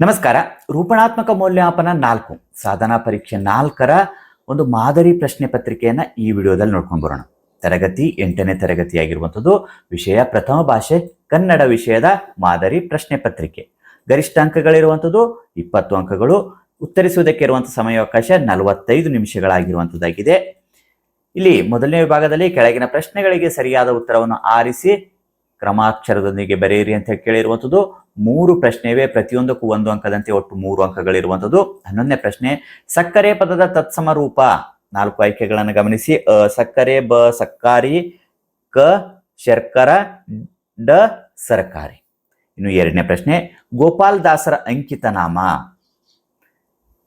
ನಮಸ್ಕಾರ. ರೂಪಣಾತ್ಮಕ ಮೌಲ್ಯಮಾಪನ ನಾಲ್ಕು. ಸಾಧನಾ ಪರೀಕ್ಷೆ ನಾಲ್ಕರ ಒಂದು ಮಾದರಿ ಪ್ರಶ್ನೆ ಪತ್ರಿಕೆಯನ್ನು ಈ ವಿಡಿಯೋದಲ್ಲಿ ನೋಡ್ಕೊಂಡು ಬರೋಣ. ತರಗತಿ ಎಂಟನೇ ತರಗತಿಯಾಗಿರುವಂಥದ್ದು ವಿಷಯ ಪ್ರಥಮ ಭಾಷೆ ಕನ್ನಡ ವಿಷಯದ ಮಾದರಿ ಪ್ರಶ್ನೆ ಪತ್ರಿಕೆ. ಗರಿಷ್ಠ ಅಂಕಗಳಿರುವಂಥದ್ದು ಇಪ್ಪತ್ತು ಅಂಕಗಳು. ಉತ್ತರಿಸುವುದಕ್ಕೆ ಇರುವಂಥ ಸಮಯಾವಕಾಶ ನಲವತ್ತೈದು ನಿಮಿಷಗಳಾಗಿರುವಂಥದ್ದಾಗಿದೆ. ಇಲ್ಲಿ ಮೊದಲನೇ ವಿಭಾಗದಲ್ಲಿ ಕೆಳಗಿನ ಪ್ರಶ್ನೆಗಳಿಗೆ ಸರಿಯಾದ ಉತ್ತರವನ್ನು ಆರಿಸಿ ಕ್ರಮಾಕ್ಷರದೊಂದಿಗೆ ಬರೆಯಿರಿ ಅಂತ ಕೇಳಿರುವಂಥದ್ದು. ಮೂರು ಪ್ರಶ್ನೆವೇ ಪ್ರತಿಯೊಂದಕ್ಕೂ ಒಂದು ಅಂಕದಂತೆ ಒಟ್ಟು ಮೂರು ಅಂಕಗಳಿರುವಂಥದ್ದು. ಹನ್ನೊಂದನೇ ಪ್ರಶ್ನೆ, ಸಕ್ಕರೆ ಪದದ ತತ್ಸಮ ರೂಪ ನಾಲ್ಕು ಆಯ್ಕೆಗಳನ್ನು ಗಮನಿಸಿ. ಅ, ಸಕ್ಕರೆ, ಬ, ಸಕ್ಕಾರಿ, ಕ, ಶರ್ಕರ, ಡ, ಸರ್ಕಾರಿ. ಇನ್ನು ಎರಡನೇ ಪ್ರಶ್ನೆ, ಗೋಪಾಲ್ ದಾಸರ ಅಂಕಿತ ನಾಮ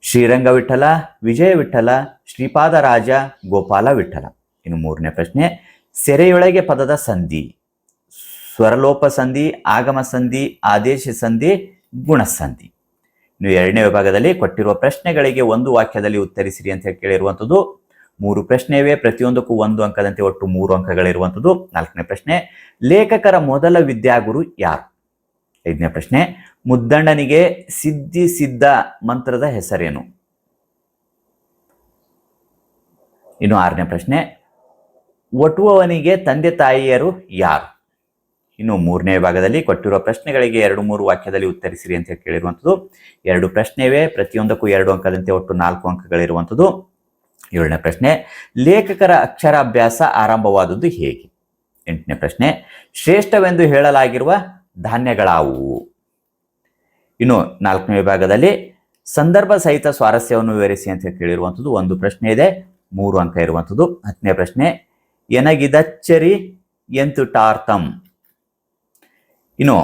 ಶ್ರೀರಂಗ ವಿಠಲ, ವಿಜಯ ವಿಠಲ, ಶ್ರೀಪಾದ ರಾಜ, ಗೋಪಾಲ ವಿಠಲ. ಇನ್ನು ಮೂರನೇ ಪ್ರಶ್ನೆ, ಸೆರೆಯೊಳಗೆ ಪದದ ಸಂಧಿ. ಸ್ವರಲೋಪ ಸಂಧಿ ಆಗಮ ಸಂಧಿ ಆದೇಶ ಸಂಧಿ ಗುಣಸಂಧಿ. ಇನ್ನು ಎರಡನೇ ವಿಭಾಗದಲ್ಲಿ ಕೊಟ್ಟಿರುವ ಪ್ರಶ್ನೆಗಳಿಗೆ ಒಂದು ವಾಕ್ಯದಲ್ಲಿ ಉತ್ತರಿಸಿರಿ ಅಂತ ಹೇಳಿ ಕೇಳಿರುವಂಥದ್ದು. ಮೂರು ಪ್ರಶ್ನೆಯವೇ ಪ್ರತಿಯೊಂದಕ್ಕೂ ಒಂದು ಅಂಕದಂತೆ ಒಟ್ಟು ಮೂರು ಅಂಕಗಳಿರುವಂಥದ್ದು. ನಾಲ್ಕನೇ ಪ್ರಶ್ನೆ, ಲೇಖಕರ ಮೊದಲ ವಿದ್ಯಾಗುರು ಯಾರು? ಐದನೇ ಪ್ರಶ್ನೆ ಮುದ್ದಣ್ಣನಿಗೆ ಸಿದ್ಧಿ ಸಿದ್ಧ ಮಂತ್ರದ ಹೆಸರೇನು? ಇನ್ನು ಆರನೇ ಪ್ರಶ್ನೆ, ಒಟುವವನಿಗೆ ತಂದೆ ತಾಯಿಯರು ಯಾರು? ಇನ್ನು ಮೂರನೇ ಭಾಗದಲ್ಲಿ ಕೊಟ್ಟಿರುವ ಪ್ರಶ್ನೆಗಳಿಗೆ ಎರಡು ಮೂರು ವಾಕ್ಯದಲ್ಲಿ ಉತ್ತರಿಸಿರಿ ಅಂತ ಕೇಳಿರುವಂಥದ್ದು. ಎರಡು ಪ್ರಶ್ನೆವೇ, ಪ್ರತಿಯೊಂದಕ್ಕೂ ಎರಡು ಅಂಕದಂತೆ ಒಟ್ಟು ನಾಲ್ಕು ಅಂಕಗಳಿರುವಂಥದ್ದು. ಏಳನೇ ಪ್ರಶ್ನೆ, ಲೇಖಕರ ಅಕ್ಷರಾಭ್ಯಾಸ ಆರಂಭವಾದದ್ದು ಹೇಗೆ? ಎಂಟನೇ ಪ್ರಶ್ನೆ, ಶ್ರೇಷ್ಠವೆಂದು ಹೇಳಲಾಗಿರುವ ಧಾನ್ಯಗಳಾವುವು ಇನ್ನು ನಾಲ್ಕನೇ ವಿಭಾಗದಲ್ಲಿ, ಸಂದರ್ಭ ಸಹಿತ ಸ್ವಾರಸ್ಯವನ್ನು ವಿವರಿಸಿ ಅಂತ ಕೇಳಿರುವಂಥದ್ದು. ಒಂದು ಪ್ರಶ್ನೆ ಇದೆ, ಮೂರು ಅಂಕ ಇರುವಂಥದ್ದು. ಹತ್ತನೇ ಪ್ರಶ್ನೆ ಎನಗಿದಚ್ಚರಿ ಎಂತು ಟಾರ್ತಂ ಇನ್ನು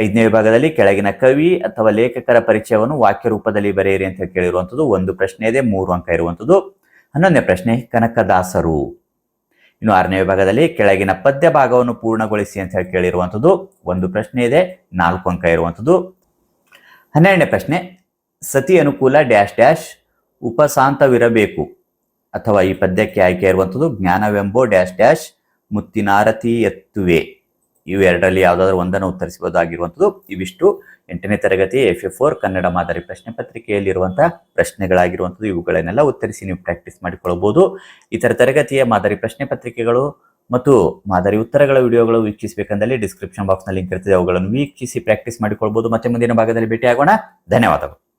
ಐದನೇ ವಿಭಾಗದಲ್ಲಿ ಕೆಳಗಿನ ಕವಿ ಅಥವಾ ಲೇಖಕರ ಪರಿಚಯವನ್ನು ವಾಕ್ಯ ರೂಪದಲ್ಲಿ ಬರೆಯಿರಿ ಅಂತ ಕೇಳಿರುವಂಥದ್ದು ಒಂದು ಪ್ರಶ್ನೆ ಇದೆ, ಮೂರು ಅಂಕ ಇರುವಂಥದ್ದು. ಹನ್ನೊಂದನೇ ಪ್ರಶ್ನೆ, ಕನಕದಾಸರು. ಇನ್ನು ಆರನೇ ವಿಭಾಗದಲ್ಲಿ ಕೆಳಗಿನ ಪದ್ಯ ಭಾಗವನ್ನು ಪೂರ್ಣಗೊಳಿಸಿ ಅಂತ ಹೇಳಿ ಕೇಳಿರುವಂಥದ್ದು. ಒಂದು ಪ್ರಶ್ನೆ ಇದೆ, ನಾಲ್ಕು ಅಂಕ ಇರುವಂಥದ್ದು. ಹನ್ನೆರಡನೇ ಪ್ರಶ್ನೆ, ಸತಿ ಅನುಕೂಲ ಡ್ಯಾಶ್ ಡ್ಯಾಶ್ ಉಪಸಾಂತವಿರಬೇಕು ಅಥವಾ ಈ ಪದ್ಯಕ್ಕೆ ಆಯ್ಕೆ ಇರುವಂಥದ್ದು, ಜ್ಞಾನವೆಂಬೋ ಡ್ಯಾಶ್ ಡ್ಯಾಶ್ ಮುತ್ತಿನಾರತಿ ಎತ್ತುವೆ. ಇವು ಎರಡರಲ್ಲಿ ಯಾವುದಾದ್ರೂ ಒಂದನ್ನು ಉತ್ತರಿಸಬಹುದಾಗಿರುವಂಥದ್ದು, ಇವಿಷ್ಟು ಎಂಟನೇ ತರಗತಿ ಎಫ್ ಎ ಫೋರ್ ಕನ್ನಡ ಮಾದರಿ ಪ್ರಶ್ನೆ ಪತ್ರಿಕೆಯಲ್ಲಿರುವಂತಹ ಪ್ರಶ್ನೆಗಳಾಗಿರುವಂಥದ್ದು, ಇವುಗಳನ್ನೆಲ್ಲ ಉತ್ತರಿಸಿ ನೀವು ಪ್ರಾಕ್ಟೀಸ್ ಮಾಡಿಕೊಳ್ಳಬಹುದು. ಇತರ ತರಗತಿಯ ಮಾದರಿ ಪ್ರಶ್ನೆ ಪತ್ರಿಕೆಗಳು ಮತ್ತು ಮಾದರಿ ಉತ್ತರಗಳ ವಿಡಿಯೋಗಳು ವೀಕ್ಷಿಸಬೇಕಂದಲ್ಲಿ ಡಿಸ್ಕ್ರಿಪ್ಷನ್ ಬಾಕ್ಸ್ನಲ್ಲಿ ಲಿಂಕ್ ಇರ್ತದೆ, ಅವುಗಳನ್ನು ವೀಕ್ಷಿಸಿ ಪ್ರಾಕ್ಟೀಸ್ ಮಾಡಿಕೊಳ್ಬಹುದು ಮತ್ತೆ ಮುಂದಿನ ಭಾಗದಲ್ಲಿ ಭೇಟಿಯಾಗೋಣ. ಧನ್ಯವಾದಗಳು.